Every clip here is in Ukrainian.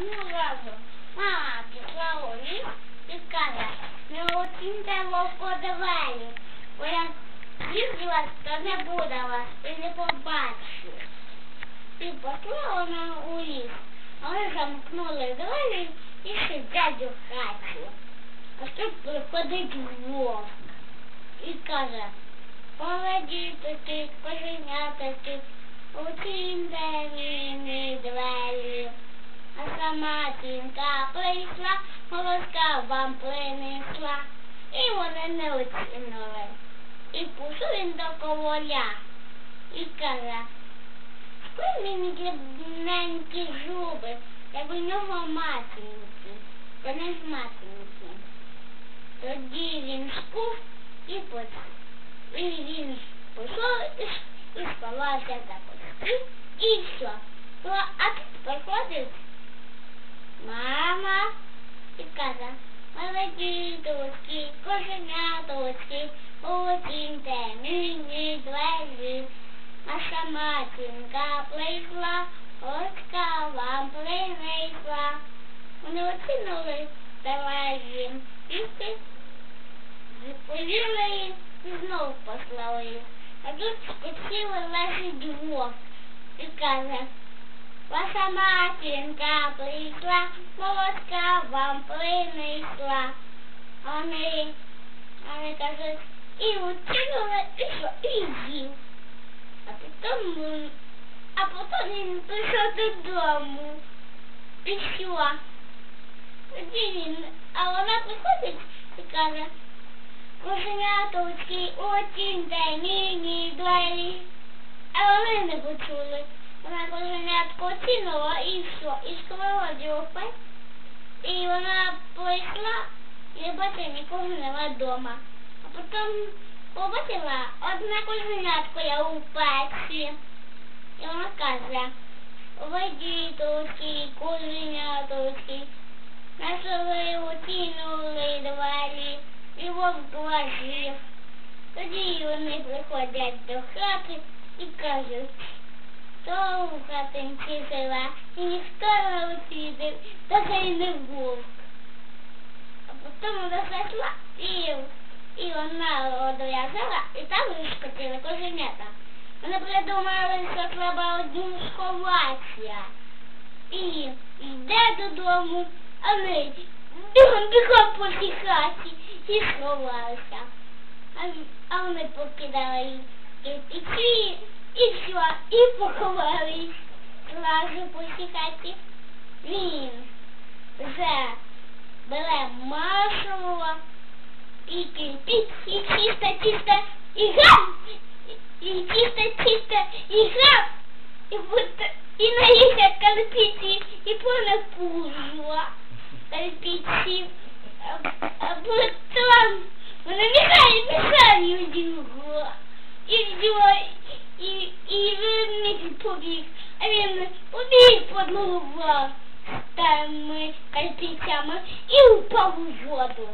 одного разу мама пішла у ліс і каже, не оціньте вовкодавелі, бо як їздила, то не буде вас і не побачу. І пішла вона у ліс, але замкнули двері і сидять у хаті. А тут приходить вовк і каже, Молодіточки, коженяточки, оціньте мені двері. А сама прийшла, молока вам принесла. І вони не оцінули. І пішов він до коваля і каже, скажи мені дрібненькі зуби, як у нього матінки, вони ж матінки. Тоді він скув і почав. І він пішов і, і сховався за кустки, і все. Ну, а тут приходить мама і каже, молоді дочки, коженяточки, оціньте мені двері. Наша матінка прийшла, очка вам принесла. Вони оцінули двері, і повіли і знов послали. А тут спочили лежить вовк і каже, ваша матінка прийшла, молока вам принесла. Вони, вони кажуть, і утягнули, і з'їв. А потім, а потім він прийшов додому. Що? Тоді він, а вона приходить і каже, Коженяточки, оціньте мені двері. А вони не почули. Вона коженятку оцінула і все, і сховала дьопи. І вона прийшла і бачила, нікого нема вдома. А потім побачила одна коженятка я у печі. І вона каже, ви діточки, коженяточки, на ви оцінули двері і вовк блажив. Тоді вони приходять до хати і кажуть, хто в хатинці живе, і ніхто не оцінив, та й не вовк. А потім вона зайшла і, і вона одв'язала, і там вискочили коженята. Вони придумали, що треба одним сховатися. І йде додому, а ми бігом бігом по цій хаті і сховалися. А, а вони покидали їх кирпичі і все, і поховались. Лажу по цій хаті. Він вже бере масло і кирпич, і чисто, чисто, і гам, і чисто, чисто, і гам, і будто, і наївся кирпичі, і повне пужо кирпичів. А потом вона мішає, мішає його. І все, і, і він побіг. А він побіг подмував тими кирпичами і впав у воду.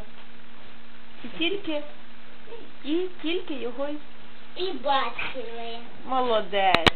І тільки, і тільки його І бачили. молодець.